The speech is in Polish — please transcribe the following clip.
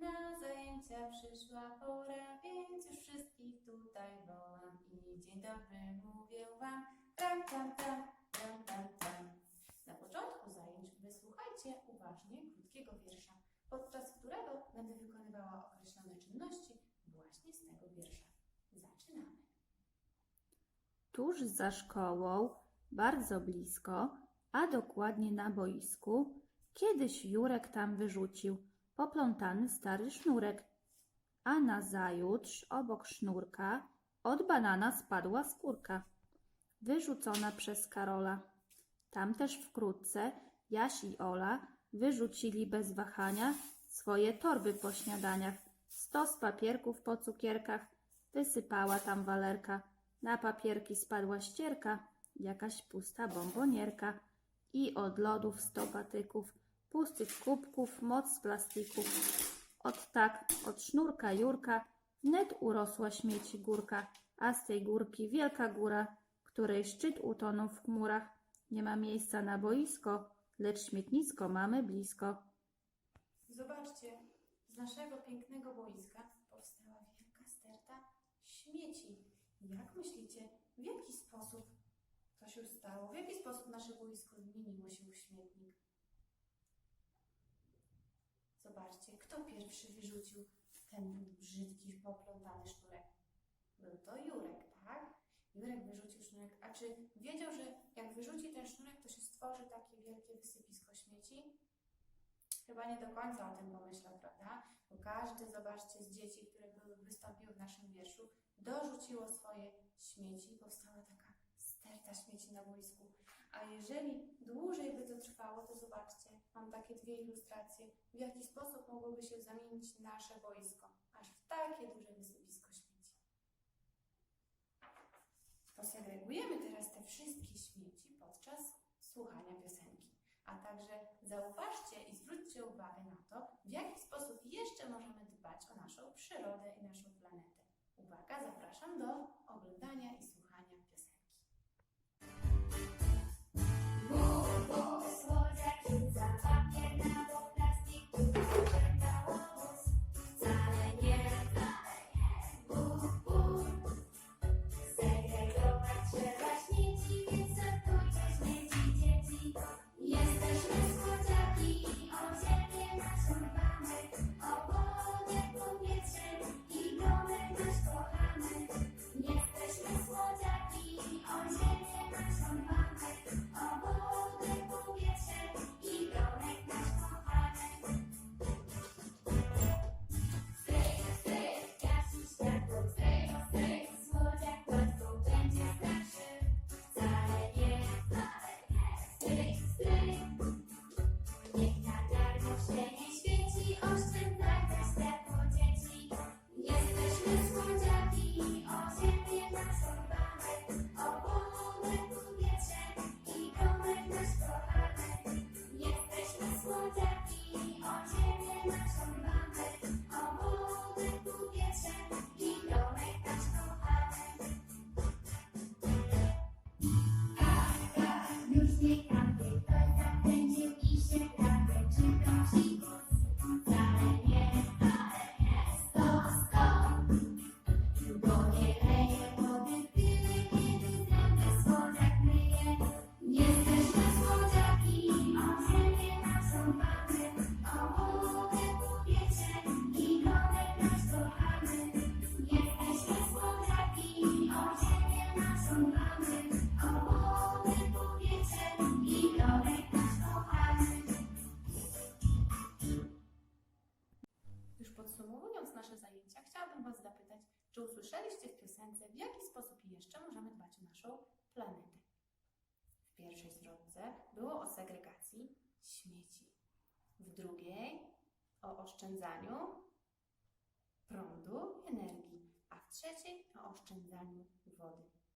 Na zajęcia przyszła pora, więc już wszystkich tutaj wołam. I dzień dobry mówię wam, tam, tam, tam, tam, tam, tam. Na początku zajęć wysłuchajcie uważnie krótkiego wiersza, podczas którego będę wykonywała określone czynności właśnie z tego wiersza. Zaczynamy. Tuż za szkołą, bardzo blisko, a dokładnie na boisku, kiedyś Jurek tam wyrzucił poplątany stary sznurek, a nazajutrz obok sznurka od banana spadła skórka, wyrzucona przez Karola. Tam też wkrótce Jaś i Ola wyrzucili bez wahania swoje torby po śniadaniach. Stos papierków po cukierkach wysypała tam walerka. Na papierki spadła ścierka, jakaś pusta bombonierka. I od lodów sto patyków, pustych kubków, moc z plastików. Od tak, od sznurka Jurka, wnet urosła śmieci górka, a z tej górki wielka góra, której szczyt utonął w chmurach. Nie ma miejsca na boisko, lecz śmietnisko mamy blisko. Zobaczcie, z naszego pięknego boiska powstała wielka sterta śmieci. Jak myślicie, w jaki sposób to się stało? W jaki sposób nasze boisko zmieniło się w śmietnik? Zobaczcie, kto pierwszy wyrzucił ten brzydki, poplątany sznurek? Był to Jurek, tak? Jurek wyrzucił sznurek. A czy wiedział, że jak wyrzuci ten sznurek, to się stworzy takie wielkie wysypisko śmieci? Chyba nie do końca o tym pomyślał, prawda? Bo każdy, zobaczcie, z dzieci, które były, wystąpiły w naszym wierszu, dorzuciło swoje śmieci. Powstała taka sterta śmieci na boisku. A jeżeli dłużej by to trwało, to zobaczcie, mam takie dwie ilustracje, w jaki sposób mogłoby się zamienić nasze boisko, aż w takie duże wysypisko śmieci. Posegregujemy teraz te wszystkie śmieci podczas słuchania piosenki. A także zauważcie i zwróćcie uwagę na to, w jaki sposób jeszcze możemy dbać o naszą przyrodę i naszą planetę. Uwaga, zapraszam do oglądania i słuchania czy usłyszeliście w piosence, w jaki sposób jeszcze możemy dbać o naszą planetę? W pierwszej zwrotce było o segregacji śmieci, w drugiej o oszczędzaniu prądu i energii, a w trzeciej o oszczędzaniu wody.